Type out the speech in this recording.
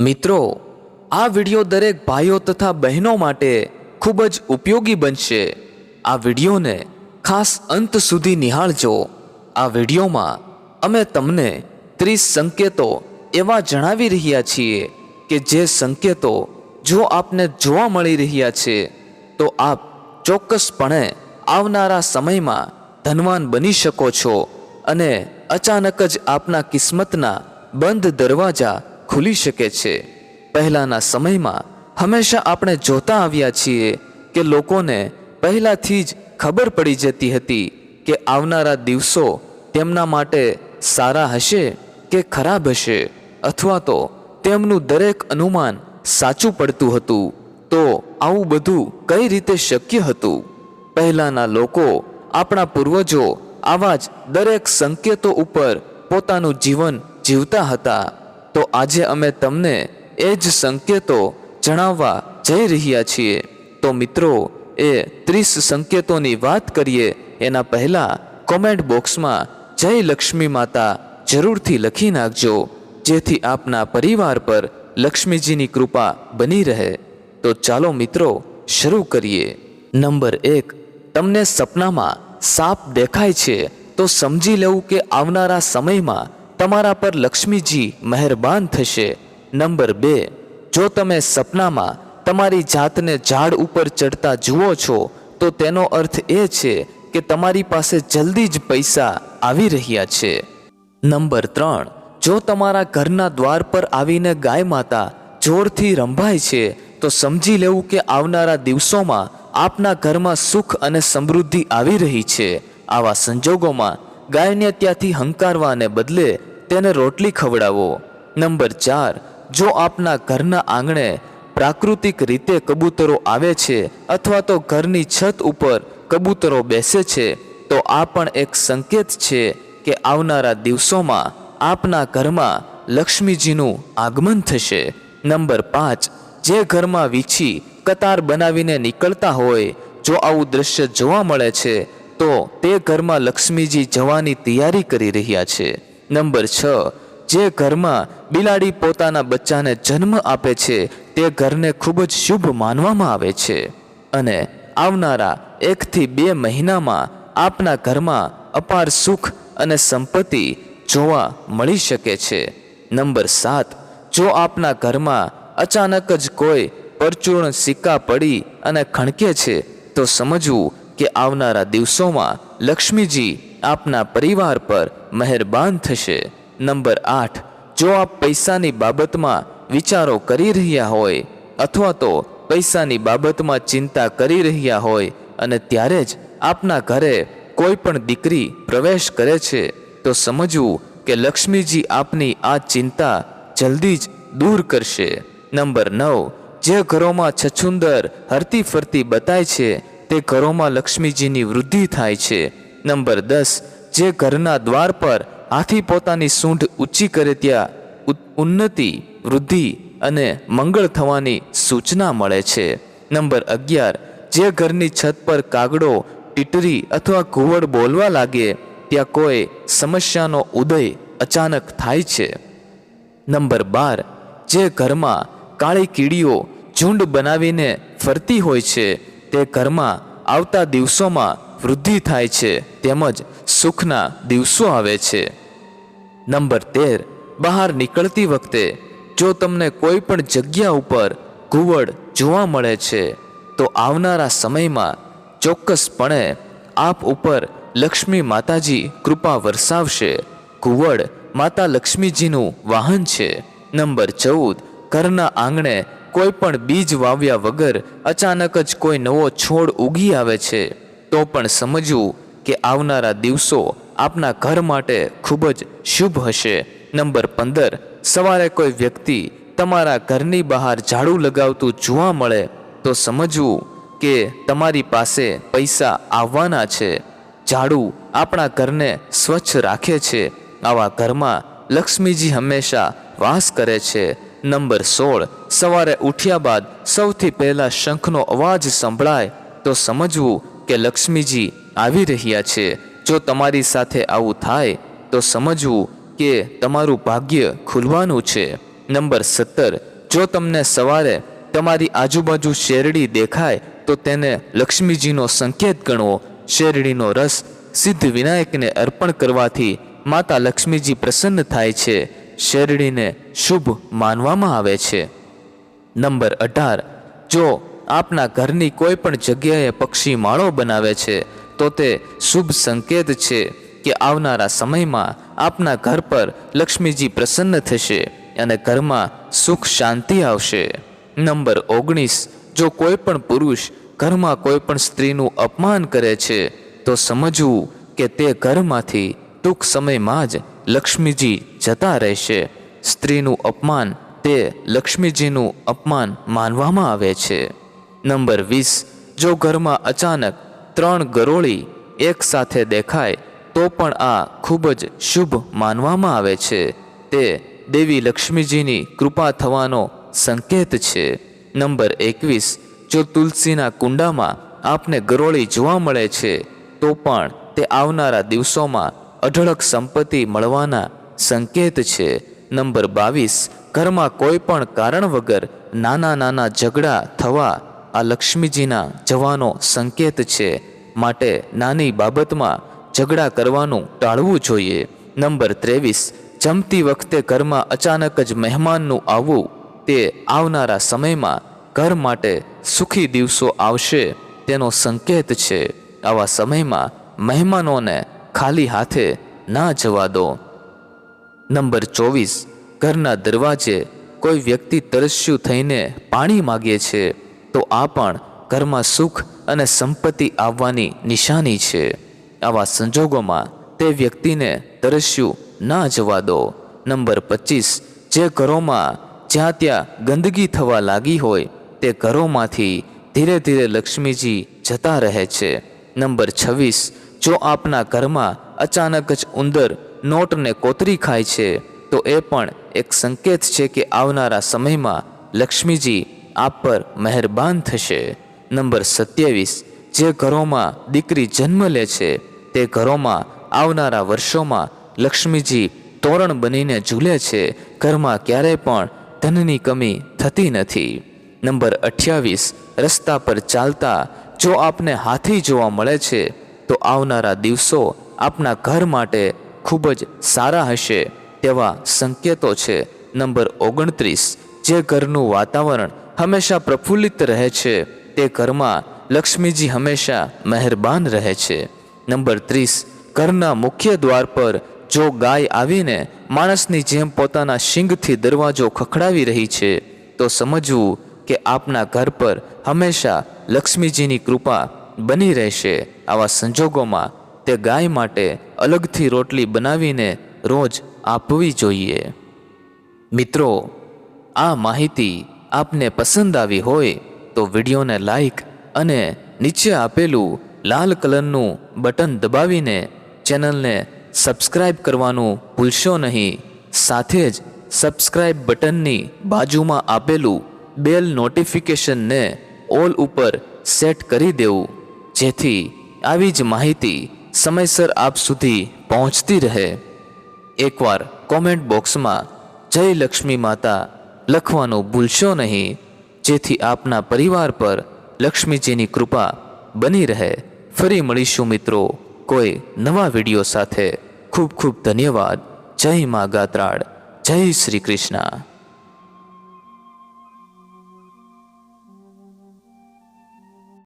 મિત્રો, આ વિડિયો દરેક ભાઈઓ તથા બહેનો માટે ખૂબ જ ઉપયોગી બનશે. આ વિડિયોને ખાસ અંત સુધી નિહાળજો. આ વિડિયોમાં અમે તમને ત્રીસ સંકેતો એવા જણાવી રહ્યા છીએ કે જે સંકેતો જો આપને જોવા મળી રહ્યા છે, તો આપ ચોક્કસપણે આવનારા સમયમાં ધનવાન બની શકો છો અને અચાનક જ આપના કિસ્મતના બંધ દરવાજા ખુલી શકે છે. પહેલાંના સમયમાં હંમેશા આપણે જોતા આવ્યા છીએ કે લોકોને પહેલાંથી જ ખબર પડી જતી હતી કે આવનારા દિવસો તેમના માટે સારા હશે કે ખરાબ હશે અથવા તો તેમનું દરેક અનુમાન સાચું પડતું હતું. તો આવું બધું કઈ રીતે શક્ય હતું? પહેલાંના લોકો આપણા પૂર્વજો આવા જ દરેક સંકેતો ઉપર પોતાનું જીવન જીવતા હતા. તો આજે અમે તમને એ જ સંકેતો જણાવવા જઈ રહ્યા છીએ. તો મિત્રો, એ ત્રીસ સંકેતોની વાત કરીએ, એના પહેલાં કોમેન્ટ બોક્સમાં જય લક્ષ્મી માતા જરૂરથી લખી નાખજો, જેથી આપના પરિવાર પર લક્ષ્મીજીની કૃપા બની રહે. તો ચાલો મિત્રો, શરૂ કરીએ. નંબર એક, તમને સપનામાં સાપ દેખાય છે, તો સમજી લેવું કે આવનારા સમયમાં તમારા પર લક્ષ્મીજી મહેરબાન થશે. નંબર બે, જો તમે સપનામાં તમારી જાતને ઝાડ ઉપર ચડતા જુઓ છો, તો તેનો અર્થ એ છે કે તમારી પાસે જલ્દી જ પૈસા આવી રહ્યા છે. નંબર ત્રણ, જો તમારા ઘરના દ્વાર પર આવીને ગાય માતા જોરથી રંભાય છે, તો સમજી લેવું કે આવનારા દિવસોમાં આપના ઘરમાં સુખ અને સમૃદ્ધિ આવી રહી છે. આવા સંજોગોમાં ગાયને ત્યાંથી હંકારવાને બદલે તેને રોટલી ખવડાવો. નંબર ચાર, જો આપના ઘરના આંગણે પ્રાકૃતિક રીતે કબૂતરો આવે છે અથવા તો ઘરની છત ઉપર કબૂતરો બેસે છે, તો આ પણ એક સંકેત છે કે આવનારા દિવસોમાં આપના ઘરમાં લક્ષ્મીજીનું આગમન થશે. નંબર પાંચ, જે ઘરમાં વીછી કતાર બનાવીને નીકળતા હોય, જો આવું દ્રશ્ય જોવા મળે છે, તો તે ઘરમાં લક્ષ્મીજી જવાની તૈયારી કરી રહ્યા છે. નંબર છ. જે ઘરમાં બિલાડી પોતાના બચ્ચાને જન્મ આપે છે, તે ઘરને ખૂબ જ શુભ માનવામાં આવે છે. અને આવનારા એકથી બે મહિનામાં આપના ઘરમાં અપાર સુખ અને સંપત્તિ જોવા મળી શકે છે. નંબર સાત. જો આપના ઘરમાં અચાનક જ કોઈ પરચૂર્ણ સિક્કા પડી અને ખણકે છે, તો સમજવું કે આવનારા દિવસોમાં લક્ષ્મીજી આપના પરિવાર પર મહેરબાન થશે. નંબર આઠ, જો આપ પૈસાની બાબતમાં વિચારો કરી રહ્યા હોય અથવા તો પૈસાની બાબતમાં ચિંતા કરી રહ્યા હોય અને ત્યારે જ આપના ઘરે કોઈ પણ દીકરી પ્રવેશ કરે છે, તો સમજવું કે લક્ષ્મીજી આપની આ ચિંતા જલ્દી જ દૂર કરશે. નંબર નવ, જે ઘરોમાં છછુંદર હરતી ફરતી બતાય છે, તે ઘરોમાં લક્ષ્મીજીની વૃદ્ધિ થાય છે. નંબર દસ, જે ઘરના દ્વાર પર હાથી પોતાની સૂંઢ ઊંચી કરે ત્યાં ઉન્નતિ, વૃદ્ધિ અને મંગળ થવાની સૂચના મળે છે. નંબર અગિયાર, જે ઘરની છત પર કાગડો, ટીટરી અથવા ઘુવડ બોલવા લાગે, ત્યાં કોઈ સમસ્યાનો ઉદય અચાનક થાય છે. નંબર બાર, જે ઘરમાં કાળી કીડીઓ ઝુંડ બનાવીને ફરતી હોય છે, તે ઘરમાં આવતા દિવસોમાં વૃદ્ધિ થાય છે, તેમજ સુખના દિવસો આવે છે. નંબર તેર, બહાર નીકળતી વખતે જો તમને કોઈ પણ જગ્યા ઉપર ઘુવડ જોવા મળે છે, તો આવનારા સમયમાં ચોક્કસપણે આપ ઉપર લક્ષ્મી માતાજી કૃપા વરસાવશે. ઘુવડ માતા લક્ષ્મીજીનું વાહન છે. નંબર ચૌદ, ઘરના આંગણે કોઈ પણ બીજ વાવ્યા વગર અચાનક જ કોઈ નવો છોડ ઉગી આવે છે. તો પણ સમજવું કે આવનારા દિવસો આપના ઘર માટે ખૂબ જ શુભ હશે. નંબર પંદર, સવારે કોઈ વ્યક્તિ તમારા ઘરની બહાર ઝાડુ લગાવતું જોવા મળે, તો સમજવું કે તમારી પાસે પૈસા આવવાના છે. ઝાડુ આપણા ઘરને સ્વચ્છ રાખે છે. આવા ઘરમાં લક્ષ્મીજી હંમેશા વાસ કરે છે. નંબર સોળ, સવારે ઉઠ્યા બાદ સૌથી પહેલાં શંખનો અવાજ સંભળાય, તો સમજવું કે લક્ષ્મીજી આવી રહ્યા છે. જો તમારી સાથે આવું થાય, તો સમજવું કે તમારું ભાગ્ય ખુલવાનું છે. નંબર સત્તર. જો તમને સવારે તમારી આજુબાજુ શેરડી દેખાય, તો તેને લક્ષ્મીજીનો સંકેત ગણવો શેરડીનો રસ સિદ્ધ વિનાયકને અર્પણ કરવાથી માતા લક્ષ્મીજી પ્રસન્ન થાય છે. શેરડીને શુભ માનવામાં આવે છે. નંબર અઢાર. જો આપના ઘરની કોઈ પણ જગ્યાએ પક્ષી માળો બનાવે છે, તો તે શુભ સંકેત છે કે આવનારા સમયમાં આપના ઘર પર લક્ષ્મીજી પ્રસન્ન થશે અને ઘરમાં સુખ શાંતિ આવશે. નંબર ઓગણીસ, જો કોઈ પણ પુરુષ ઘરમાં કોઈ પણ સ્ત્રીનું અપમાન કરે છે, તો સમજવું કે તે ઘરમાંથી ટૂંક સમયમાં જ લક્ષ્મીજી જતા રહેશે. સ્ત્રીનું અપમાન તે લક્ષ્મીજીનું અપમાન માનવામાં આવે છે. નંબર વીસ, જો ઘરમાં અચાનક ત્રણ ગરોળી એકસાથે દેખાય, તો પણ આ ખૂબ જ શુભ માનવામાં આવે છે. તે દેવી લક્ષ્મીજીની કૃપા થવાનો સંકેત છે. નંબર એકવીસ, જો તુલસીના કુંડામાં આપને ગરોળી જોવા મળે છે, તો પણ તે આવનારા દિવસોમાં અઢળક સંપત્તિ મળવાના સંકેત છે. નંબર બાવીસ, ઘરમાં કોઈ પણ કારણ વગર નાના નાના ઝઘડા થવા આ લક્ષ્મીજીના જવાનો સંકેત છે. માટે નાની બાબતમાં ઝઘડા કરવાનું ટાળવું જોઈએ. નંબર ત્રેવીસ, જમતી વખતે ઘરમાં અચાનક જ મહેમાનનું આવવું, તે આવનારા સમયમાં ઘર માટે સુખી દિવસો આવશે તેનો સંકેત છે. આવા સમયમાં મહેમાનોને ખાલી હાથે ના જવા દો. નંબર ચોવીસ, ઘરના દરવાજે કોઈ વ્યક્તિ તરસ્યું થઈને પાણી માગે છે. તો આ પણ ઘરમાં સુખ અને સંપત્તિ આવવાની નિશાની છે. આવા સંજોગોમાં તે વ્યક્તિને તરસ્યું, ના જવા દો. નંબર પચીસ, જે ઘરોમાં જ્યાં ત્યાં ગંદકી થવા લાગી હોય, તે ઘરોમાંથી ધીરે ધીરે લક્ષ્મીજી જતા રહે છે. નંબર છવ્વીસ, જો આપના ઘરમાં અચાનક જ ઉંદર નોટને કોતરી ખાય છે, તો એ પણ એક સંકેત છે કે આવનારા સમયમાં લક્ષ્મીજી આપ પર મહેરબાન થશે. નંબર સત્યાવીસ, જે ઘરોમાં દીકરી જન્મ લે છે, તે ઘરોમાં આવનારા વર્ષોમાં લક્ષ્મીજી તોરણ બનીને ઝૂલે છે, ઘરમાં ક્યારેય પણ ધનની કમી થતી નથી. નંબર અઠ્યાવીસ, રસ્તા પર ચાલતા જો આપને હાથી જોવા મળે છે, તો આવનારા દિવસો આપના ઘર માટે ખૂબ જ સારા હશે, તેવા સંકેતો છે. નંબર ઓગણત્રીસ, જે ઘરનું વાતાવરણ હંમેશા પ્રફુલ્લિત રહે છે. તે ઘરમાં લક્ષ્મીજી હંમેશા મહેરબાન રહે છે. નંબર ત્રીસ, ઘરના મુખ્ય દ્વાર પર જો ગાય આવીને માણસની જેમ પોતાના શિંગથી દરવાજો ખખડાવી રહી છે, તો સમજવું કે આપના ઘર પર હંમેશા લક્ષ્મીજીની કૃપા બની રહેશે. આવા સંજોગોમાં તે ગાય માટે અલગથી રોટલી બનાવીને રોજ આપવી જોઈએ. મિત્રો, આ માહિતી આપને પસંદ આવી હોય તો વિડીયોને લાઈક અને નીચે આપેલું લાલ કલરનું બટન દબાવીને ચેનલને સબસ્ક્રાઇબ કરવાનું ભૂલશો નહીં. સાથે જ સબસ્ક્રાઇબ બટનની બાજુમાં આપેલું બેલ નોટિફિકેશનને ઓલ ઉપર સેટ કરી દેવું, જેથી આવી જ માહિતી સમયસર આપ સુધી પહોંચતી રહે. એકવાર કોમેન્ટ બોક્સમાં જય લક્ષ્મી માતા લખવાનું ભૂલશો નહીં, જેથી આપના પરિવાર પર લક્ષ્મીજીની કૃપા બની રહે. ફરી મળીશું મિત્રો કોઈ નવા વીડિયો સાથે. ખૂબ ખૂબ ધન્યવાદ. જય મા ગાત્રાળ. જય શ્રી કૃષ્ણ.